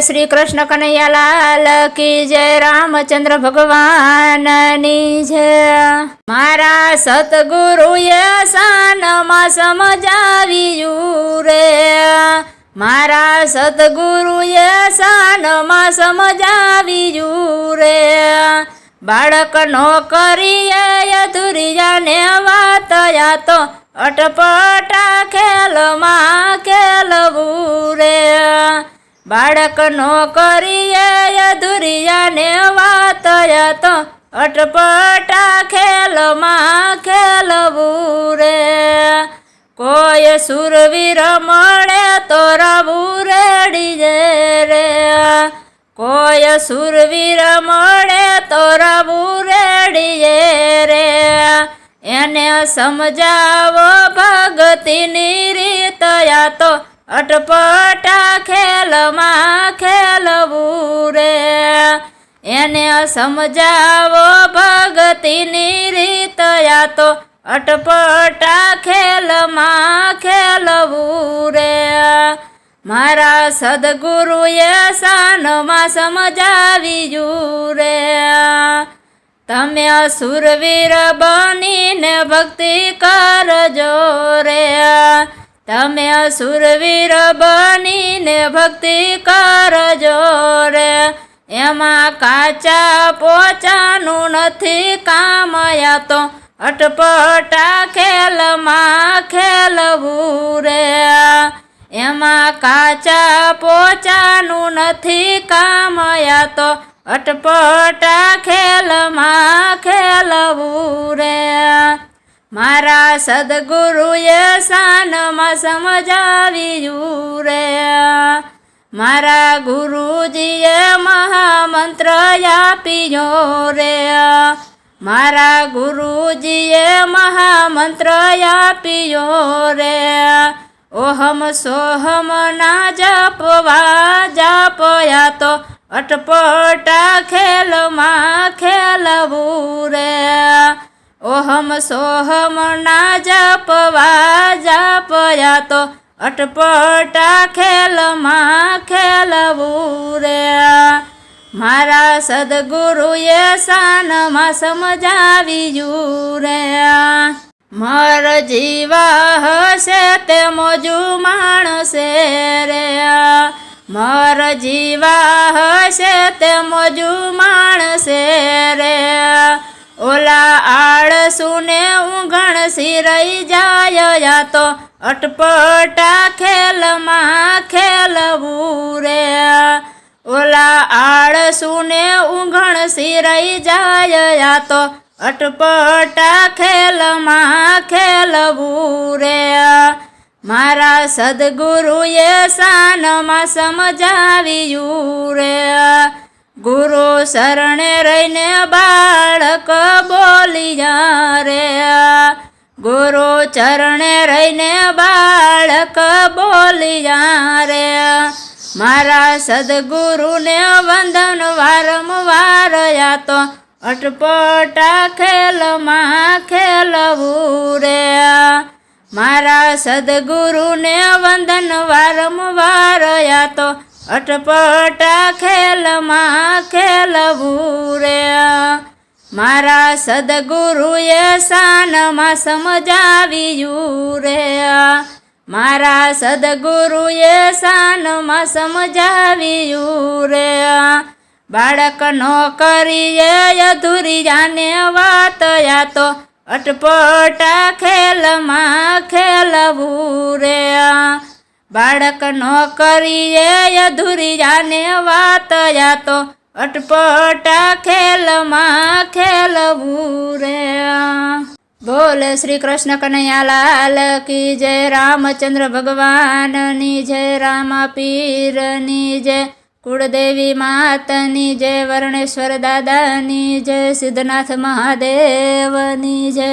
શ્રી કૃષ્ણ કનૈયાલાલ કી જય રામચંદ્ર ભગવાનની જય. મારા સતગુરુએ સાનમાં સમજાવ્યું રે મારા સતગુરુએ સાનમાં સમજાવ્યું રે બાળક નો કરીએ અધુરિયાને વાતયા તો અટપટા ખેલમાં કે બાળક નો કરીએ અધુરિયાને વાતયા તો અટપટા ખેલમાં ખેલવું રે. કોઈ સુરવીર મળે તો રવું રેડી જે રે. કોઈ સુરવીર મળે તો રવું જે રે. એને સમજાવો ભગતીની રીતયા તો અટપટા ખેલમાં ખેલવું રે. એને સમજાવો ભગતીની રીત, યા તો અટપટા ખેલમાં ખેલવું રે. મારા સદગુરુએ સાનમાં સમજાવ્યું રે. તમે સુરવીર બનીને ભક્તિ કરજો રે. તમે સુરવીર બનીને ભક્તિ કરજો રે. એમાં કાચા પોચાનું નથી કામયા તો અટપટા ખેલમાં ખેલવું રે. એમાં કાચા પોચાનું નથી કામયા તો અટપટા ખેલમાં ખેલવું રે. મારા સદગુરુએ સાનમાં સમજાવ્યું રે. મારા ગુરુજીએ મહામંત્ર આપ્યો રે. મારા ગુરુજીએ મહામંત્ર આપ્યો રે. ઓહમ સોહમ ના જપવા જપયા તો અટપટા ખેલમાં ખેલવું રે. ઓહમ સોહમ ના જપવા જપયા તો અટપટા ખેલમાં ખેલવું રે. મારા સદગુરુએ સાનમાં સમજાવ્યું રે. મર જીવા હશે તે મોજુ માણસે રે. મર જીવા હશે તે મોજુ માણસે રે. ઓલા આળસુને ઊંઘણ સિરઈ જાય, યા તો અટપટા ખેલમાં ખેલવું રે. ઓલા આળસુને ઊંઘણ સિરઈ જાય, યા તો અટપટા ખેલમાં ખેલવું રે. મારા સદગુરુએ સાનમાં સમજાવ્યું રે. ગુરુ શરણે રહીને બાળક બોલી જા રે ગુરુ ચરણે રહીને બાળક બોલી જા રે મારા સદગુરુને વંદન વારંવાર યા તો અટપટા ખેલમાં ખેલવું રે મારા સદગુરુને વંદન વારંવાર યા તો અટપટા ખેલમાં ખેલવું રે મારા સદગુરુએ સાનમાં સમજાવ્યું રે મારા સદગુરુએ સાનમાં સમજાવ્યું રે બાળક નો કરીએ અધૂરી જાને વાત, યા તો અટપટા ખેલમાં ખેલવું બાળક નો કરીએ અધૂરી જાને વાત યા તો અટપટા ખેલમાં ખેલવું રે. બોલ શ્રી કૃષ્ણ કનૈયાલાલ કી જય, રામચંદ્ર ભગવાનની જય રામા પીરની જય, કુળદેવી માતની જય, વર્ણેશ્વર દાદાની જય, સિદ્ધનાથ મહાદેવની જય.